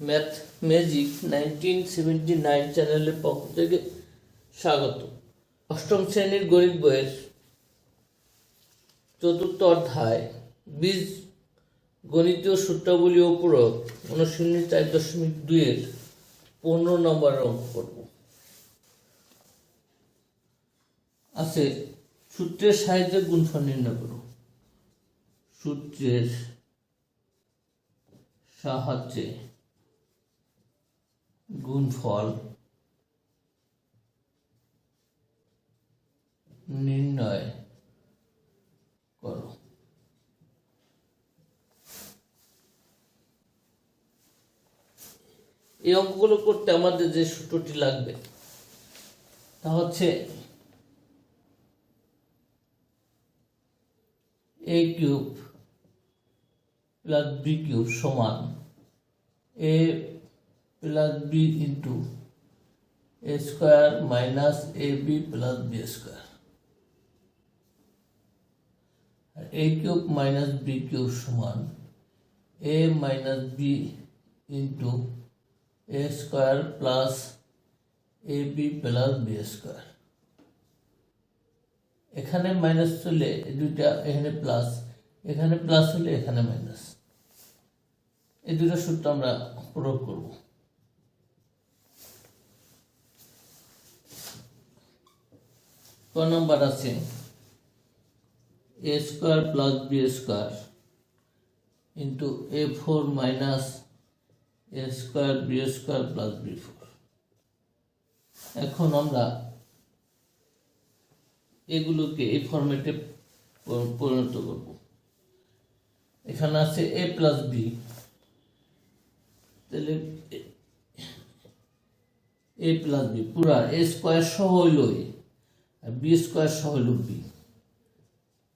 Math magic nineteen seventy nine চ্যানেলের পক্ষ থেকে স্বাগত। অষ্টম শ্রেণির গণিত বইয়ের চতুর্থ অধ্যায়, বীজ গণিতীয় সূত্রাবলী ও প্রয়োগ চার দশমিক দুইয়ের পনেরো নম্বর অঙ্ক করব। আছে, সূত্রের সাহায্যে গুণফল নির্ণয় করো। সূত্রের সাহায্যে গুণফল নির্ণয় করো। এই অঙ্কগুলো করতে আমাদের যে সূত্রটি লাগবে তা হচ্ছে A cube plus B cube সমান A plus B into A square minus A B plus B square R A cube minus B cube সমান A minus B into A square plus A B plus B square এখানে minus চলে দুইটা এখানে plus এখানে plus হলে এখানে minus এই দুটো সূত্র আমরা প্রয়োগ করব। ক নম্বর আছে? A square plus B square into A four minus A square B square plus B four. এখন আমরা এগুলোকে এই ফরম্যাটে পরিণত করব। এখানে আছে এ প্লাস বি। তাহলে এ প্লাস বি পুরা এ স্কোয়ার সহ হইল বি স্কোয়ার সহ হইল বি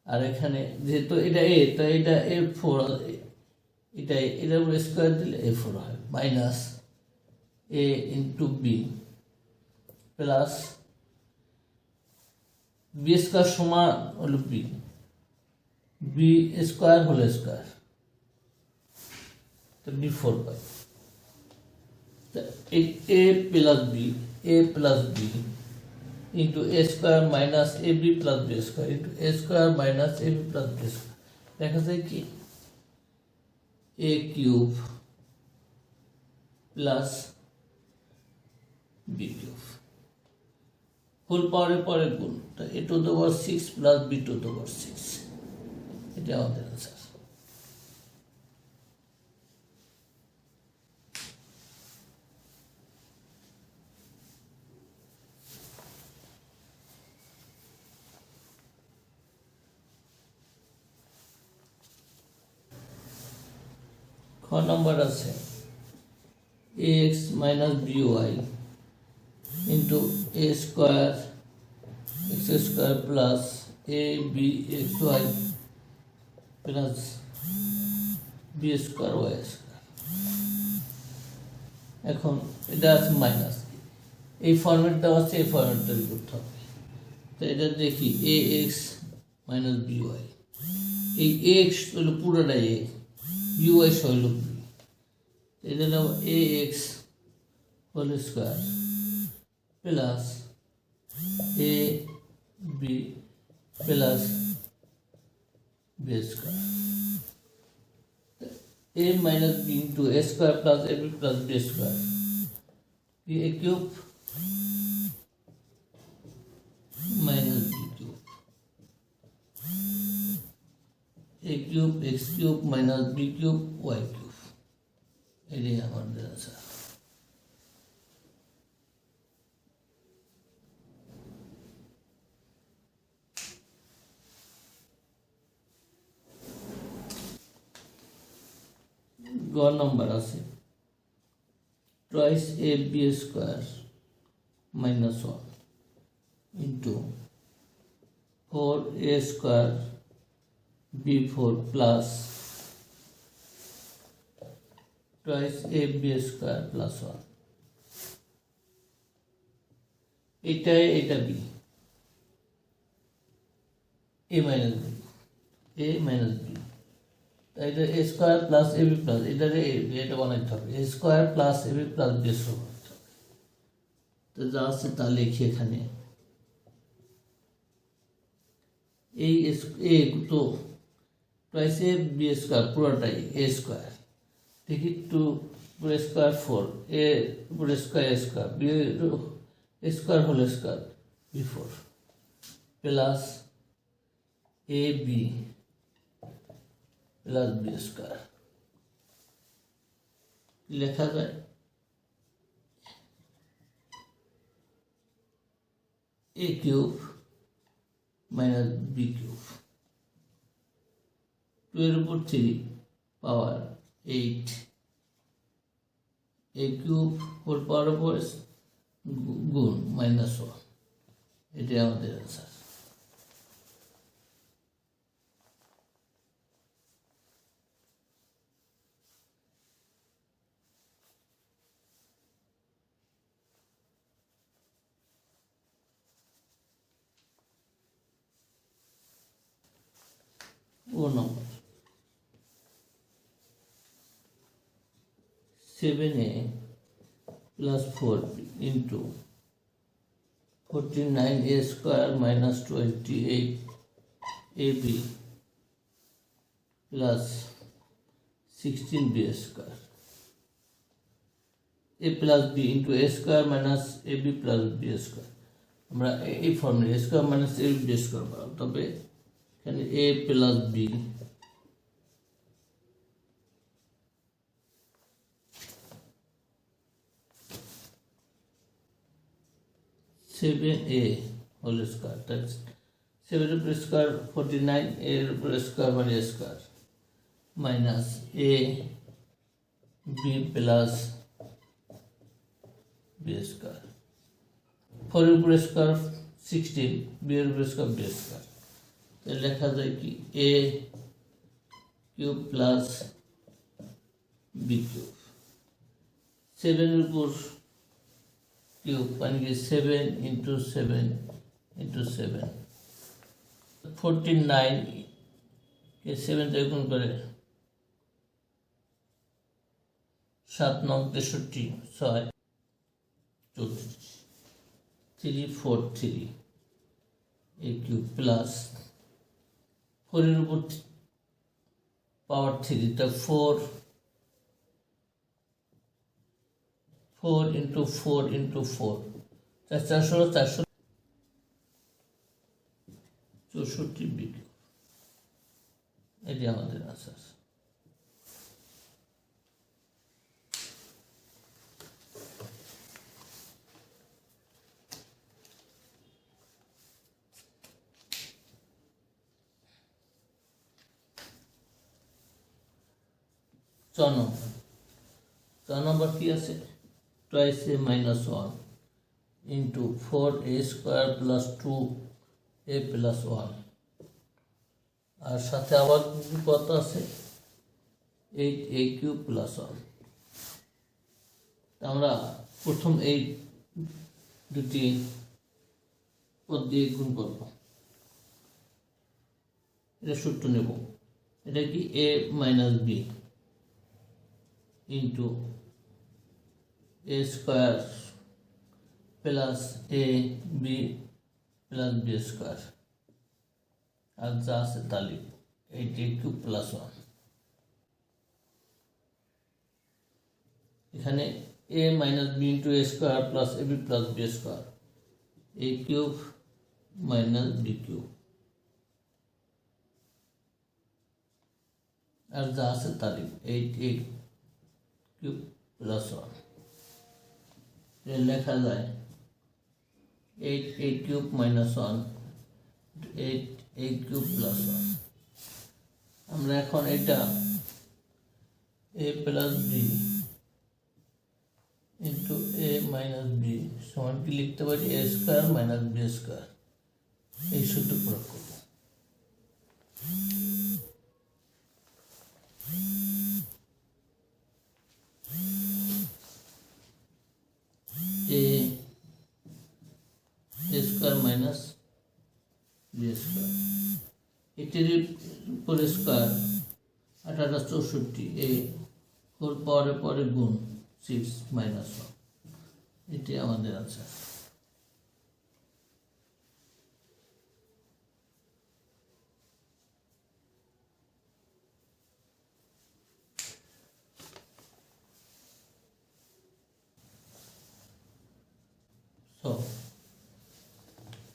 আর এখানে যেহেতু এটা এ তো এটা এ ফোর এটা এটার উপরে স্কোয়ার দিলে এ ফোর হয় minus A into B plus B square সমান হলো বি বি স্কোয়ার হলো স্কোয়ার তো B four pi. A plus B A plus B into A square minus A B plus B square into A square minus A B plus দেখা যায় কি? Cube plus B cube full পাওয়ারের পরে গুণ, তা A to the power six plus B to the power six এটা আমাদের answer নম্বর আছে? X minus B Y into A square X square plus A B X Y plus B square Y square এখন এটা আছে minus এই format দেওয়া আছে এই ফর্মেটটা করতে হবে। তো এটা দেখি A X minus B Y এই এক্স হলো পুরোটাই এ বি ওয়াই হলো এটা হলো a x whole square plus a b plus b square a minus b into a square plus ab plus b square a cube minus b cube a cube x cube minus b cube y cube এটাই আমাদের answer গ নম্বর আছে। Twice A B square minus one into four A square B four plus twice A B square plus one এটা এটা B A minus B A minus B তাই এটা A square plus A B plus এটারে এটা বানাইতে হবে A square plus A B plus B square বানাইতে হবে তো যা আছে তা লিখি এখানে। এই এস- এ তো টয়েস এ বি স্কোয়ার পুরোটাই এ স্কোয়ার দেখি two square four A square square B square whole square B four plus A B plus B square লেখা যায়? A cube minus B cube two এর উপর three power eight A cube four power উপর গুণ minus one এটাই আমাদের answer ও নম্বর seven A plus four into forty nine A square minus twenty eight A B plus sixteen B square A plus B into A square minus A B plus B square আমরা এই ফর্মে A square minus A B square পাবো তবে এখানে A plus B seven A whole square that's seven উপর square forty nine, এর উপর square মানে minus A B plus B square. ফোরের উপর স্কোয়ার সিক্সটিন বি এর উপর স্কোয়ার। তাহলে লেখা যায় কি? A cube plus B cube. সেভেনের উপর কিউব মানে কি seven into seven into seven forty nine কে সেভেন থেকে করে সাত নং তেষট্টি, ছয় চৌত্রিশ three four three A cube plus ফোরের উপর পাওয়ার থ্রি তা four four into four into four চার চারশো চারশো চৌষট্টি বিঘ এটি আমাদের আনসার ছ নম্বর। ছ নম্বর কি আছে? Minus one into four A square plus two A plus one আর সাথে আবার কত আছে? Eight A cube plus one আমরা প্রথম এই দুটি পদ দিয়ে গুণ করব। এটা সূত্র নেব। এটা কি A minus B into A square plus A B plus B square আর যা আছে তা লিখব এইট এ কিউব প্লাস এখানে A minus B into A square plus A B plus B square A cube minus B cube আর যা আছে তা লিখব eight A cube plus one এর লেখা যায় eight A cube minus one eight A cube plus one আমরা এখন এটা A plus B into A minus B সমান কি লিখতে পারি A square minus B square এই সূত্র প্রয়োগ করব A A square minus B square এটির উপর স্কোয়ার আঠারো এটা চৌষট্টি এই হোল পাওয়ারের পরে গুণ সিক্স মাইনাস ওয়ান এটি আমাদের আছে So,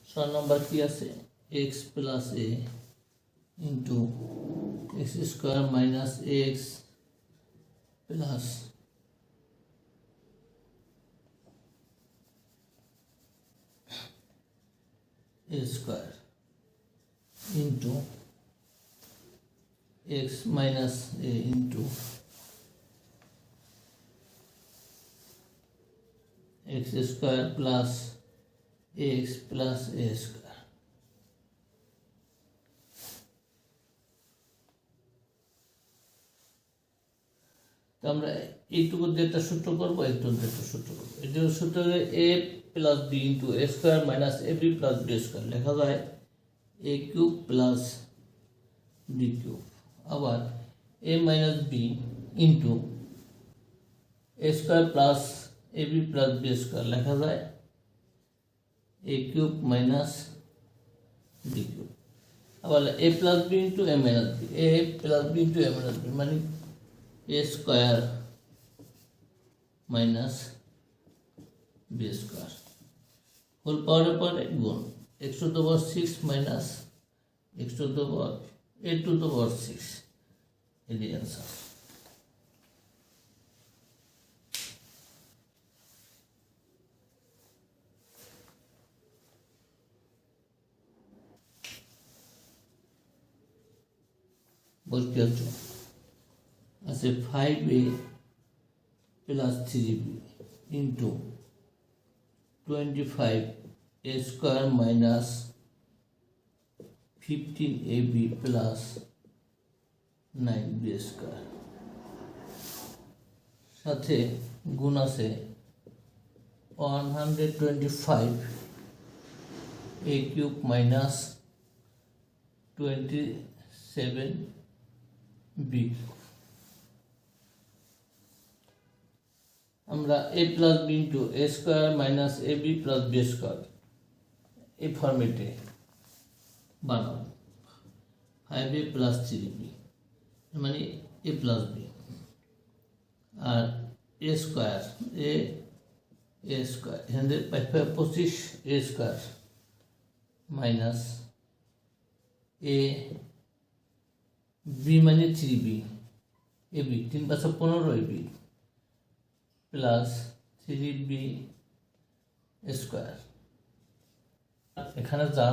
ছয় নম্বর কি আছে? X plus A into X square minus X plus A square into X minus A into X square plus X plus A square তো আমরা এইটুকু দিয়ে সূত্র করব একটু দিয়ে সূত্র করব। এটুকু সূত্র A plus B into A square minus A B plus B square লেখা যায় A cube plus B cube আবার A minus B into A square plus A B plus B square লেখা যায় A cube minus B cube আবার A plus B into A minus B A plus B into A minus B মানে A square minus B square whole পাওয়ারের পরে গুণ। X to the power six minus X to the power A to the power six এটি answer বলতে হচ্ছে। আছে five A plus three B into twenty five A square minus fifteen A B plus nine B square সাথে গুণ আছে one hundred twenty five A cube minus twenty seven B আমরা A plus B into A square minus A B plus B square এই ফর্মেটে বানাবো। Five A plus three B মানে এ plus B R A square A A square এখান থেকে পঁচিশ A square minus A B মানে three B A B তিন পাঁচশো পনেরো A B plus three B square एखे जा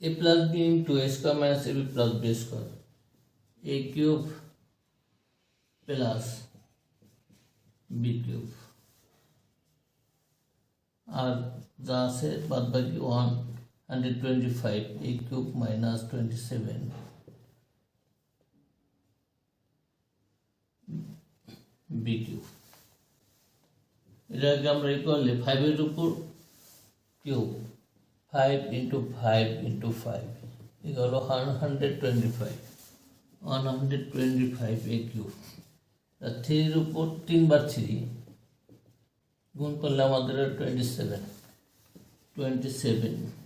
A plus B into A square minus A B plus B square A cube plus B cube और जहाँ से बाद बाकी one 125 a cube minus 27 b cube. এটা আগে আমরা করলে 5 এর উপর কিউব 5 into 5 into 5 এটা হলো 125 125 a cube. তা 3 এর উপর 3 বার থ্রি গুণ করলে আমাদের 27 27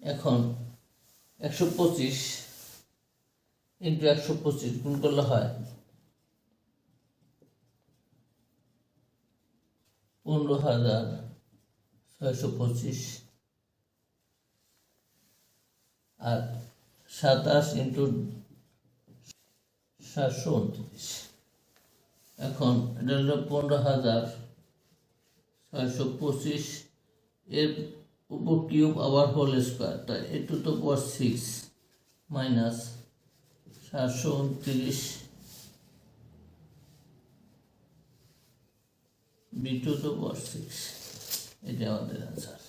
এখন একশো পঁচিশ ইন্টু একশো পঁচিশ গুণ করলে হয় পনেরো হাজার ছয়শো পঁচিশ। আর সাতাশ ইন্টু সাতশো উনত্রিশ। এখন এটা হলো পনেরো হাজার ছয়শো পঁচিশ। এর উপর কিউব আবার হোল স্কোয়ার, তাই এ টু তো পাওয়ার সিক্স মাইনাস সাতশো উনত্রিশ বি টু তো পাওয়ার সিক্স এটা আমাদের অ্যান্সার